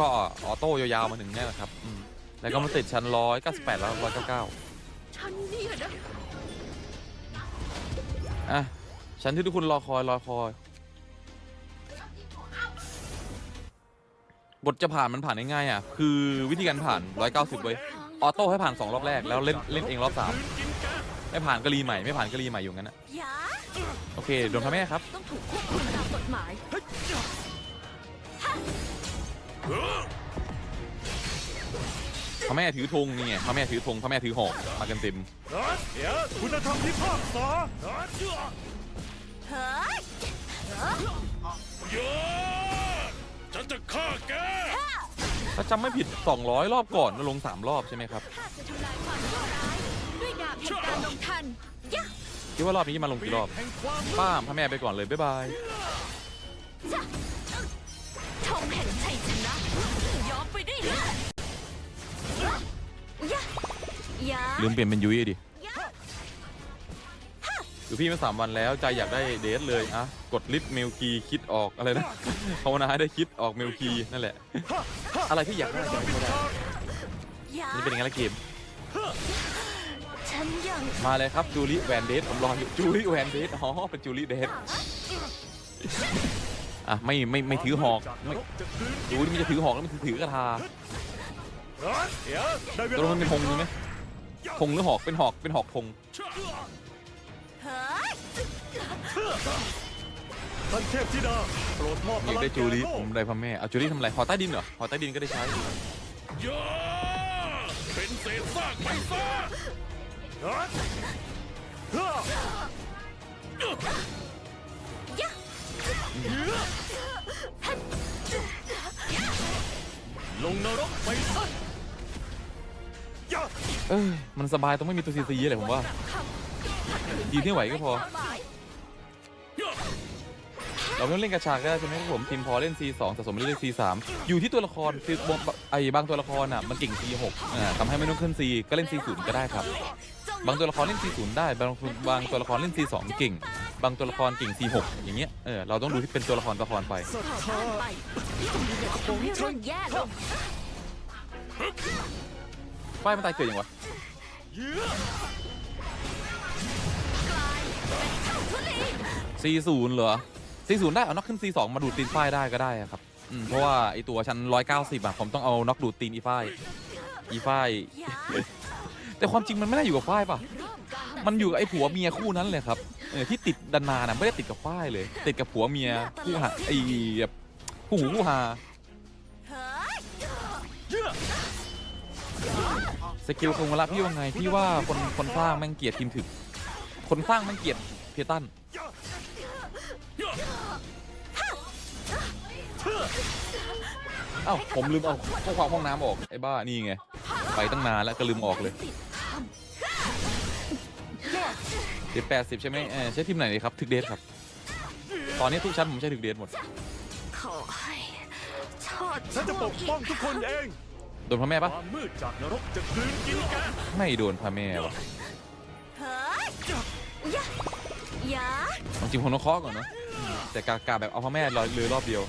ก็ออโต้ยาวๆมาถึงเนี่ยแหละครับอืมแล้วก็มาติดชั้นร้อยเก้าสิบแปดแล้วร้อยเก้าเก้าฉันนี่นะอะชั้นที่ทุกคนรอคอยรอคอย บทจะผ่านมันผ่านง่ายๆอะคือวิธีการผ่าน 190เว้ยออโต้ให้ผ่าน 2 รอบแรกแล้วเล่นเล่นเองรอบ3ไม่ผ่านก็รีใหม่ไม่ผ่านก็รีใหม่อยู่งั้นนะยาโอเคโดนพระแม่ครับ ต้องถูกควบคุมตามกฎหมาย พระแม่ถือธงนี่ไงพระแม่ถือธงพระแม่ถือหอกมากันเต็มเดี๋ยวคุณธรรมพิพากษาเฮ้ยเยอะฉันจะฆ่าแกถ้าจำไม่ผิด 200 รอบก่อนแล้วลง 3 รอบใช่ไหมครับข้าจะทำลายความชั่วร้ายด้วยดาบแห่งการลงทันยะคิดว่ารอบนี้จะมาลงกี่รอบแห่งความป้ามพระแม่ไปก่อนเลย บ๊ายบาย ลืมเปลี่ยนเป็นยุ้ยดิยะอยู่พี่มาสามวันแล้วใจอยากได้เดทเลยอะกดลิฟต์เมลคีคิดออกอะไรนะภาวนาให้ได้คิดออกเมลคีนั่นแหละ อะไรที่อยากได้อยากได้ได้นี่เป็นยังไงละเกมมาเลยครับจูลี่แวนเดทผมรออยู่จูลี่แวนเดทอ๋อเป็นจูลี่เดท อะไม่ไม่ไม่ถือหอกไม่ดูนี่มันจะถือหอกแล้วมันถือกระทาตัวมันเป็นธงใช่ไหมธงหรือหอกเป็นหอกเป็นหอกธงท่านเทพธิดาโปรดมอบพอยากได้จูลี่ผมได้พ่อแม่เอาจูลี่ทำอะไรหอใต้ดินเหรอหอใต้ดินก็ได้ใช้เป็นเศษซากไปซะ ลงนรกไปซะยะเอ้ยมันสบายต้องไม่มีตัวซีซีเลยผมว่า ยืนให้ไหวก็พอ เราไม่ต้องเล่นกระชากก็ได้ใช่ไหมครับผมทีมพอเล่น C2 สะสมไปเรื่อยๆ C3 อยู่ที่ตัวละครคือบางไอ้บางตัวละครอะมันเก่ง C6 อ่าทำให้ไม่ต้องขึ้น C ก็เล่น C0 ก็ได้ครับ บางตัวละครเล่น C0 ได้บางบางตัวละครเล่น C2 เก่ง บางตัวละครเก่ง C6 อย่างเงี้ย เออ เราต้องดูที่เป็นตัวละครตัวละครไปศรัทธาไปทำให้เรื่องแย่ลงป้ายมันตายเกิดยังวะเยอะกลายเป็นเท่าทุลี C0 เหรอ C0 ได้ เอาน็อกขึ้น C2 มาดูดตีนฝ้ายได้ก็ได้อะครับ อืม เพราะว่าไอตัวชั้น190อะผมต้องเอาน็อกดูดตีนอีฝ้าย อีฝ้ายยาแต่ความจริงมันไม่ได้อยู่กับฝ้ายป่ะ มันอยู่กับไอผัวเมียคู่นั้นเลยครับ เออที่ติดดันนาน่ะไม่ได้ติดกับฝ้ายเลย ติดกับผัวเมียคู่หาไอ้แบบคู่หูคู่หาสกิลคงละพี่ว่าไงพี่ว่าคนคนสร้างแม่งเกลียดทีมถึก คนสร้างแม่งเกลียดเพตันอะเอ้าผมลืมเอาข้อความห้องน้ำออกไอ้บ้านี่ไงไปตั้งนานแล้วก็ลืมออกเลย เดี๋ยวแปดสิบใช่ไหมเออใช้ทีมไหนดีครับถึกเดทครับ ตอนนี้ทุกชั้นผมใช้ถึกเดทหมดำขอให้ชอดฉันจะปกป้องทุกคนเอง โดนพ่อแม่คปะวามมืดจากนรกจะคืนกินแกไม่โดนพ่อแม่วะเฮ้ยยะยะจริงๆผมต้องเคาะก่อนเนอะแต่กากาแบบเอาพ่อแม่ลอยเลยรอบเดียว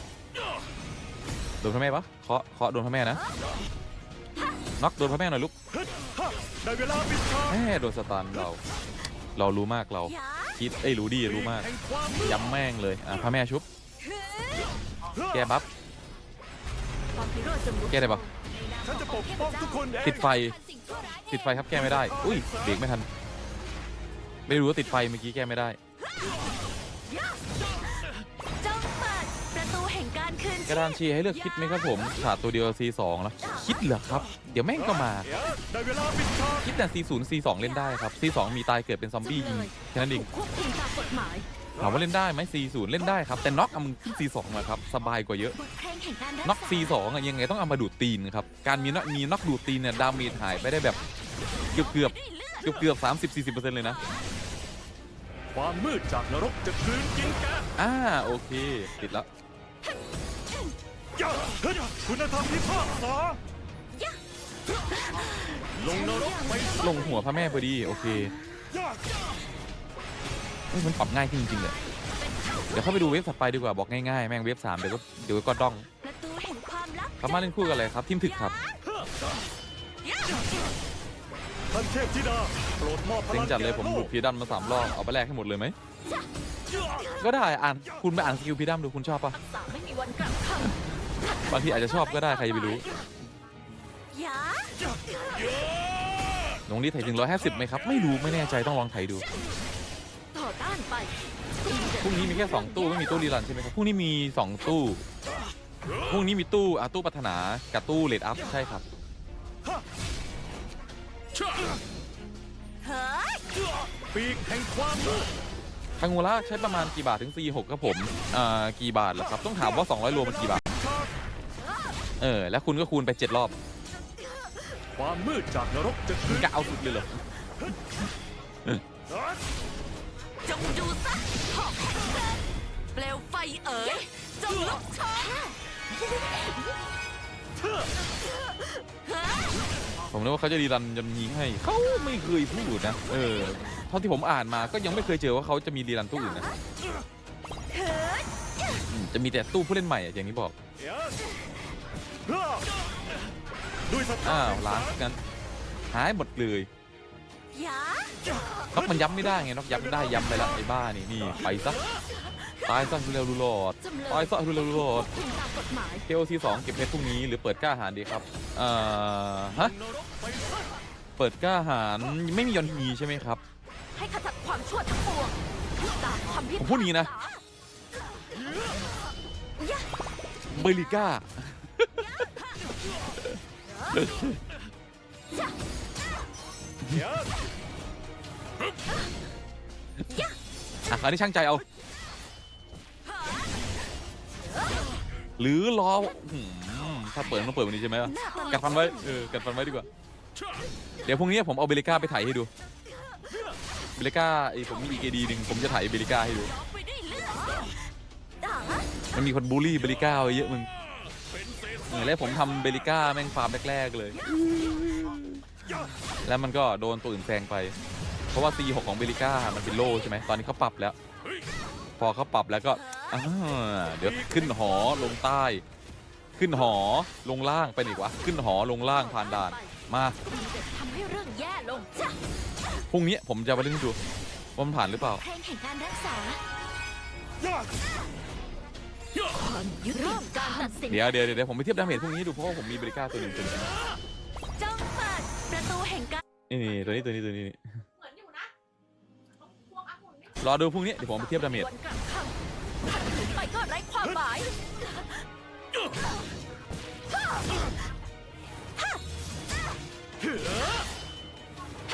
โดนพ่อแม่ปะเคาะเคาะโดนพ่อแม่นะน็อกโดนพ่อแม่หน่อยลูก ฮึดฮะได้เวลาปิดฉากแม่โดนสตันเรา เรารู้มากเรายะคิดเอ้ยรู้ดีรู้มากแห่งความมืดย้ำแม่งเลยอะพ่อแม่ชุบเฮ้ยแกบัฟความพิโรธจงลุกแก้ได้ปะฉันจะปกป้องทุกคนเองติดไฟ ติดไฟครับแก้ไม่ได้ อุ้ยเบรกไม่ทัน ไม่รู้ว่าติดไฟเมื่อกี้แก้ไม่ได้ การคืนกระดานเชียร์ให้เลือกคิดไหมครับผมขาดตัวเดียว C2 แล้วคิดเหรอครับ เดี๋ยวแม่งก็มาเดี๋ยวได้เวลาปิดฉากคิดแต่ C0 C2 เล่นได้ครับ C2 มีตายเกิดเป็นซอมบี้ยิงแค่นั้นเองควบคุมตามกฎหมายถามว่าเล่นได้ไหม C0 เล่นได้ครับ แต่น็อกเอามึงขึ้น C2 มาครับ สบายกว่าเยอะบทเพลงแห่งการรักน็อกษา C2 อะยังไงต้องเอามาดูดตีนครับ การมีน็อกมีน็อกดูดตีนเนี่ยดาเมจหายไปได้แบบเกือบเกือบเกือบเกือบสามสิบสี่สิบเปอร์เซ็นต์เลยนะความมืดจากนรกจะคืนกินแกอ่าโอเค ติดแล้ว ยะฮึดคุณธรรมพิพากษาลงนรกไปซะลงหัวพระแม่พอดีโอเคยะเฮ้ยมันปรับง่ายขึ้นจริงๆเลยเดี๋ยวเข้าไปดูเว็บถัดไปดีกว่าบอกง่ายๆแม่งเว็บสามเดี๋ยวก็เดี๋ยวก็ด้องประตูแห่งความลับสามารถเล่นคู่กันเลยครับทีมถึกครับท่านเทพธิดาโปรดมอบพเซ็ลังงจัดเลยผมแก่หลุดพีดัมมาสามรอบเอาไปแลกให้หมดเลยไหมก็ได้อ่านคุณไปอ่านสกิลพีดัมดูคุณชอบปะทักษะไม่มีวันกลับค บางทีอาจจะชอบก็ได้ใครจะไปรู้ำยาลงนี้ไถถึง150ไหมครับ ไม่รู้ไม่แน่ใจต้องลองไถดูต่อต้านไปพรุ่งนี้มีแค่ 2 ตู้ไม่มีตู้รีรันใช่ไหมครับพรุ่งนี้มี 2 ตู้พรุ่งนี้มีตู้อะตู้ปัถนากับตู้เลดอัพใช่ครับปีกแห่งความมืดทางงูล่าใช้ประมาณกี่บาทถึง46ครับผม อ่า กี่บาทล่ะครับ ต้องถามว่า 200รวมมันกี่บาท เออ แล้วคุณก็คูณไป7รอบความมืดจากนรกจะคืนกะเอาสุดเลยเหรอจงดูซะหอกแห่งเพลิงเปลวไฟเอ๋ยจงลุกโชนผมนึกว่าเขาจะรีรันจนยิงให้ เขาไม่เคยพูดนะ เออ เท่าที่ผมอ่านมาก็ยังไม่เคยเจอว่าเขาจะมีรีรันตู้อื่นนะอืมจะมีแต่ตู้ผู้เล่นใหม่อะอย่างที่บอกด้วยสถา อ้าวแห่งล้างงั้นหายหมดเลยยาน็อกมันย้ำไม่ได้ไงน็อกย้ำไม่ได้ย้ำไปละไอ้บ้านี่นี่ไปซะตายซะดูเร็วดูโหลดจำเลยตายซะดูเร็วดูโหลดคุณตามกฎหมาย KOC 2เก็บเพชรพรุ่งนี้หรือเปิดกล้าหารดีครับเอ่อฮะนรกไปซะเปิดกล้าหารไม่มียอนทีใช่ไหมครับให้ขจัดความชั่วทั้งปวงตามคำพิผมพูดอย่างนี้นะเบอริก้าเดี๋ยว อะคราวนี้ช่างใจเอา หรือรอหืมถ้าเปิดต้องเปิดวันนี้ใช่ไหมวะกัดฟันไว้เออกัดฟันไว้ดีกว่า เดี๋ยวพรุ่งนี้ผมเอาเบลิก้าไปถ่ายให้ดู เบลิก้าไอผมมีอีกดีหนึ่งผมจะถ่ายเบลิก้าให้ดู มันมีคนบูลลี่เบลิก้าไว้เยอะมึง เป็นเศษเออแล้วผมทำเบลิก้าแม่งฟาร์มแรกๆเลย แล้วมันก็โดนตัวอื่นแซงไป เพราะว่า C6 ของเบลิก้ามันเป็นโล่ใช่ไหมตอนนี้เขาปรับแล้ว พอเขาปรับแล้วก็อ่าเดี๋ยวขึ้นหอลงใต้ ขึ้นหอลงล่างไปดีกว่าขึ้นหอลงล่างผ่านด่านมามีแต่ทำให้เรื่องแย่ลงจ้ะพรุ่งนี้ผมจะไปเล่นให้ดูว่ามันผ่านหรือเปล่า ความยุติเริ่มการตัดสินเดี๋ยวเดี๋ยวเดี๋ยวผมไปเทียบดาเมจพรุ่งนี้ให้ดูเพราะว่าผมมีเบลิก้าตัวหนึ่งตัวหนึงจงเปิดประตูแห่งการนี่นี่ตัวนี้ตัวนี้ตัวนี้นี่เหมือนอยู่นะพวกองุ่นนี่รอดูพรุ่งนี้เดี๋ยวผมไปเทียบดาเมจวันกลับคำขัดขืนไปก็ไร้ความหมาย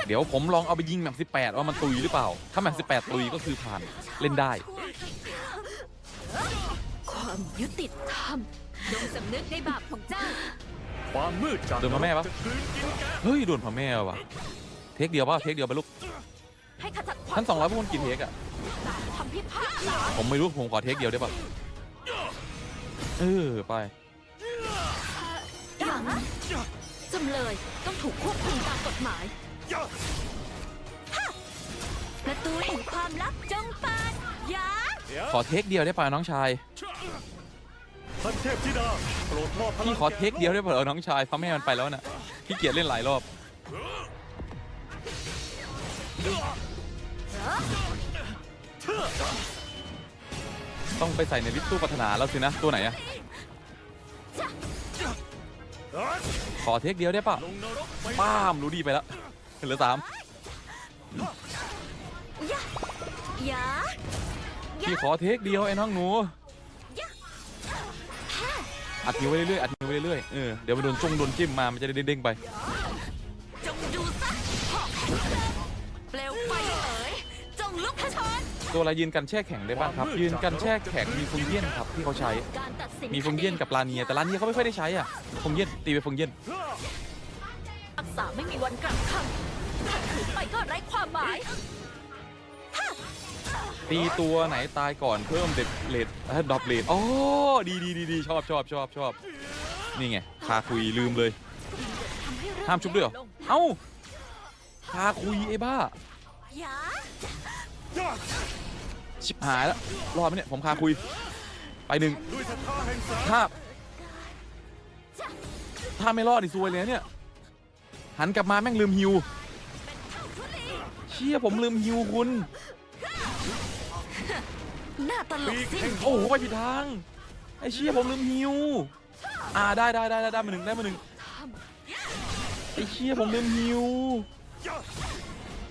เดี๋ยวผมลองเอาไปยิงแมป18ว่ามันตุยหรือเปล่า ถ้าแมป18ตุยก็คือผ่านเล่นได้ ความยุติธรรมจงสำนึกในบาปของเจ้า ความมืดจากเดินมาแม่ปะจะคืนกินแกเฮ้ยโดนพ่อแม่ว่ะเทคเดียวป่ะเทคเดียวไปลูกให้ขจัดความท่านสองร้อยพวกคนกี่เทคอะตามคำพิพากษาผมไม่รู้ผมขอเทคเดียวได้ป่ะเออไปอย่างนั้นจำเลยต้องถูกควบคุมตามกฎหมายยอดประตูแห่งความลับจงเปิดอย่าเดี๋ยวขอเทคเดียวได้ป่ะน้องชาย ท่านเทพธิดาโปรดมอบพลังพี่ขอเทคเดียวได้ป่ะน้องชายพ่อแม่มันไปแล้วน่ะพี่เกียรเล่นหลายรอบต้องไปใส่ในลิสต์ตู้ปรารถนาแล้วสินะ ตัวไหนอะยอดขอเทคเดียวได้ป่ะลงนรกไปป้ามรู้ดีไปแล้วเหลือสามอย่าอย่าพี่ขอเทคเดียวไอ้น้องหนู อัดนิ้วไว้เรื่อยๆอัดนิ้วไว้เรื่อยๆเออเดี๋ยวมันโดนจงโดนจิ้มมามันจะได้เด้งๆไปจงดูซะหอกแห่งเพลิงเปลวไฟเอ๋ยจงลุกขชนตัวอะไรยืนกันแช่แข็งได้บ้างครับ ยืนกันแช่แข็งมีฟงเยี่ยนครับที่เขาใช้ การตัดสินมีฟงเยี่ยนกับลาเนียแต่ลาเนียเขาไม่ค่อยได้ใช้อะฟงเยี่ยนตีไปฟงเยี่ยนรักษาไม่มีวันกลับคำขัดขืนไปก็ไร้ความหมาย ตีตัวไหนตายก่อนเพิ่มเด็ดเลดดรอปเลดอ๋อดีดีดีดีชอบชอบชอบชอบนี่ไงคาคุยลืมเลยทำให้ามชุบด้วยเหรอ เอ้าคาคุยไอ้บ้า ชิบหายแล้วรอดไหมเนี่ยผมคาคุย ไปหนึ่งถ้าถ้าไม่รอดดิซวยเลยเนี่ย หันกลับมาแม่งลืมฮิว เชี่ยผมลืมฮิวคุณ หน้าตลกปีกสิ้นแห่งโอ้โหไปผิดทางไอ้เชี่ยผมลืมฮิวอ่าได้ได้ได้ได้ได้มาหนึ่งได้มาหนึ่งไอ้เชี่ยผมลืมฮิว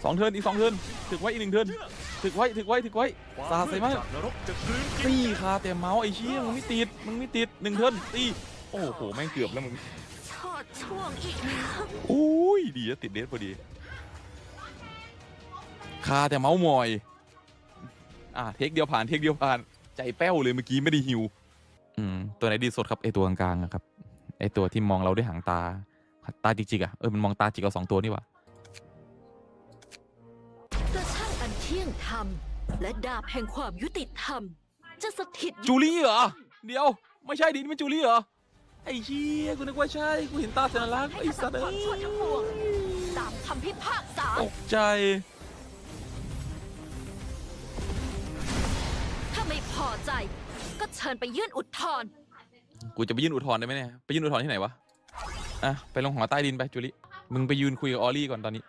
สองเทิร์นอีกสองเทิร์นถึกไว้อีกหนึ่งเทิร์นถึกไว้ถึกไว้ถึกไว้สาใส่มาก นรกจะกลืนกินตีคาแต่เมาส์ไอ้เชี่ยมึงไม่ติดมึงไม่ติดหนึ่งเทิร์นตีโอ้โหแม่งเกือบแล้วมึงชอดช่วงอีกแล้วโอ้ยดีอะติดเดสพอดีคาแต่เมาส์มอย อะเทคเดียวผ่านเทคเดียวผ่าน ใจแป้วเลยเมื่อกี้ไม่ได้ฮิวอืมตัวไหนดีสุดครับไอตัวกลางๆอะครับไอตัวที่มองเราด้วยหางตา ตาจิกๆอะเออมันมองตาจิกเอาสองตัวนี่หว่ากระช่างอันเที่ยงธรรม และดาบแห่งความยุติธรรม จะสถิตอยู่ จูลี่เหรอ เดี๋ยว ไม่ใช่ดินี่มันจูลี่เหรอ ไอ้เชี่ยกูนึกว่าใช่กูเห็นตาสัญลักษณ์ไอ้สัตว์เอ้ชั่วยทั้งปวงตามคำพิพากษา ตกใจ ใจ ก็เชิญไปยื่นอุทธรณ์กูจะไปยื่นอุทธรณ์ได้ไหมเนี่ย ไปยื่นอุทธรณ์ที่ไหนวะ อะ ไปลงหอใต้ดินไปจุลิ มึงไปยืนคุยกับออลลี่ก่อนตอนนี้